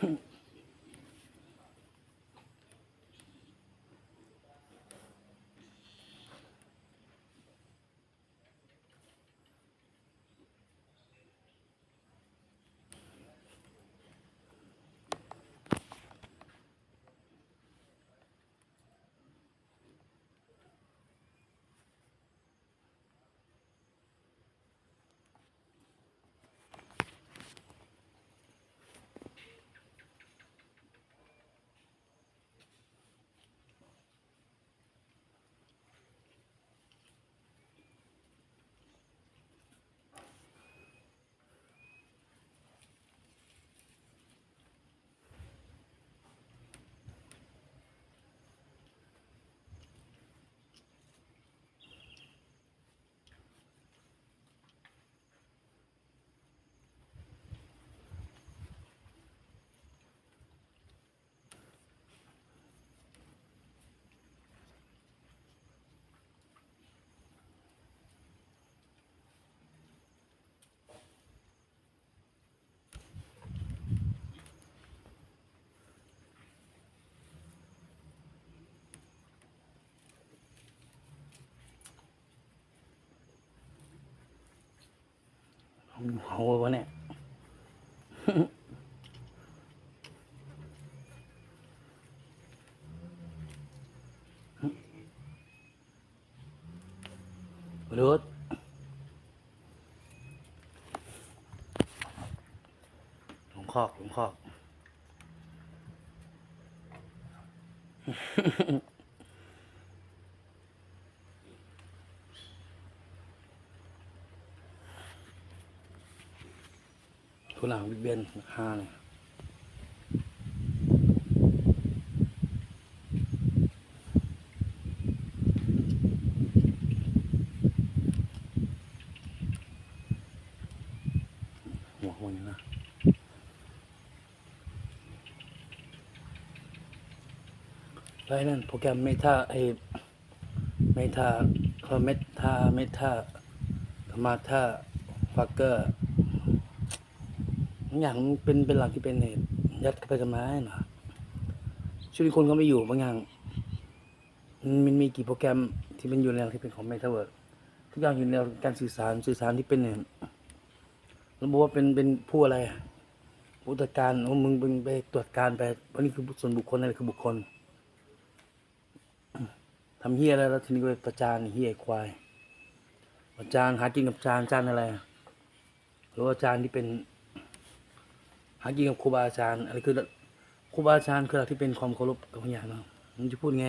Hmm. เมาวะเนี่ยรถหลงคอกหลงคอก ทุหลังบิ๊กเบนห้าเลยหัวคนนะแล้วไอ้นั่นโปรแกรมเมทาไอเมทาเขาเมทาเมทามาทาฟักเกอร์ บางอย่างมันเป็นเป็นหลักที่เป็นเหตุยัดไปกันมาให้หน่อยช่วงนี้คนก็ไม่อยู่บางอย่างมันมีกี่โปรแกรมที่เป็นอยู่ในหลักที่เป็นของ m e t a เวิร์ทุกอย่างอยู่ในหลักการสื่อสารสื่อสารที่เป็นเนี่ยเราบอกว่าเป็นเป็นผู้อะไรผู้ตรวจการว่ามึงมึงไปตรวจการไปว่านี่คือส่วนบุคคลอะไรคือบุคคลทำเฮียอะไรแล้วทีนี้ก็ไปประจานเฮียควายประจานหากินกับจานจานอะไรหรือว่าจานที่เป็น หากินกับครูบาอาจารย์อะไรคือครูบาอาจารย์คือหลักที่เป็นความเคารพกับบางอย่านาะมันจะพูดไง